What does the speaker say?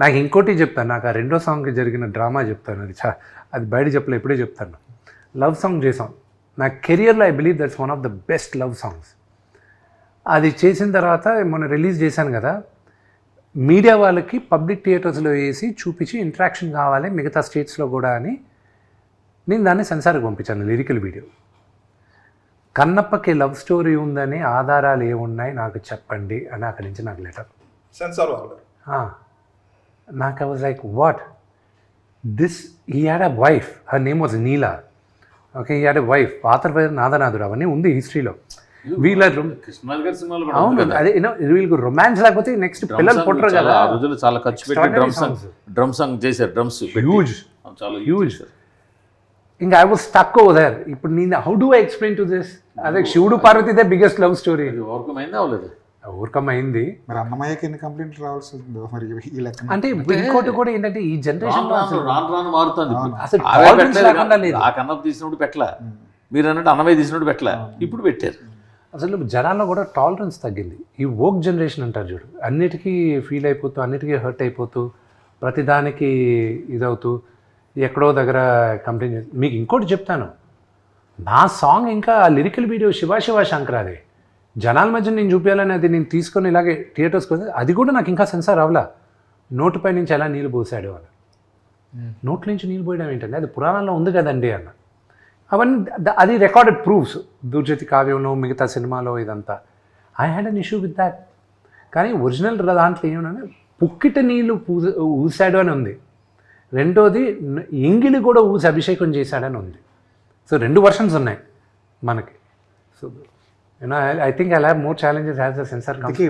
నాకు ఇంకోటి చెప్తాను. నాకు ఆ రెండో సాంగ్కి జరిగిన డ్రామా చెప్తాను అది. చా అది బయట చెప్పలే ఇప్పుడే చెప్తాను. లవ్ సాంగ్ చేసాం నా కెరియర్లో I believe that's one of the best love songs. అది చేసిన తర్వాత మొన్న రిలీజ్ చేశాను కదా మీడియా వాళ్ళకి పబ్లిక్ థియేటర్స్లో వేసి చూపించి ఇంట్రాక్షన్ కావాలి మిగతా స్టేట్స్లో కూడా అని నేను దాన్ని సెన్సార్కి పంపించాను లిరికల్ వీడియో. కన్నప్పకి లవ్ స్టోరీ ఉందని ఆధారాలు ఏమున్నాయి నాకు చెప్పండి అని అక్కడి నుంచి నాకు లెటర్. సెన్సార్ వాళ్ళు నాకు I was like what this he had a wife her name was Neela okay he had a wife పాత్ర పేరు నాదనాథుడు అవన్నీ ఉంది హిస్టరీలో వీళ్ళ అవును. అదే వీళ్ళకి రొమాన్స్ లేకపోతే నెక్స్ట్ పిల్లలు పుట్టరు కదా. ఆ రోజుల్లో చాలా ఖర్చు పెట్టి drum song songs. Drum song చేశారు డ్రమ్స్ హ్యూజ్ చాలా Huge. చేశారు. ఇంకా I was stuck over there ఇప్పుడు నేను how do I explain to this అదే శివుడు Parvati they biggest love story ఇది ఓవర్కమ్ అయిందా మరి అన్నమయ్యకి ఎన్ని కంప్లైంట్లు రావాల్సి ఉందో మరి ఈ లెక్క అంటే ఇంకోటి కూడా ఏంటంటే ఈ జనరేషన్ రాను రాను మారుతుంది. అసలు. ఆ కన్నప్ప తీసినప్పుడు పెట్టలా. మీరు అన్నట్టు అన్నమయ్య తీసినప్పుడు పెట్టలా. ఇప్పుడు పెట్టారు. అసలు జనాల్లో కూడా టాలరెన్స్ తగ్గింది. ఈ వోక్ జనరేషన్ అంటారు చూడు. అన్నిటికీ ఫీల్ అయిపోతూ అన్నిటికీ హర్ట్ అయిపోతూ ప్రతిదానికి ఇదవుతూ ఎక్కడో దగ్గర కంప్లైంట్ మీకు ఇంకోటి చెప్తాను. నా సాంగ్ ఇంకా లిరికల్ వీడియో శివ శివ శంకరాది. జనాల మధ్య నేను చూపించాలని అది నేను తీసుకొని ఇలాగే థియేటర్స్కి వస్తే అది కూడా నాకు ఇంకా సెన్సార్ అవ్వలా. నోటిపై నుంచి ఎలా నీళ్ళు పోసాడు అని. నోట్ల నుంచి నీళ్ళు పోయడం ఏంటంటే అది పురాణాల్లో ఉంది కదండి అన్న. అవన్నీ అది రికార్డెడ్ ప్రూఫ్స్ దుర్జతి కావ్యంలో మిగతా సినిమాలో ఇదంతా. I had an issue with that కానీ ఒరిజినల్ దాంట్లో ఏమన్నా పుక్కిట నీళ్ళు పూజ ఊసాడు అని ఉంది. రెండోది ఎంగిలి కూడా ఊసి అభిషేకం చేశాడని ఉంది. సో రెండు వర్షన్స్ ఉన్నాయి మనకి. So You know, I, I think I'll have more challenges as the sensor comes.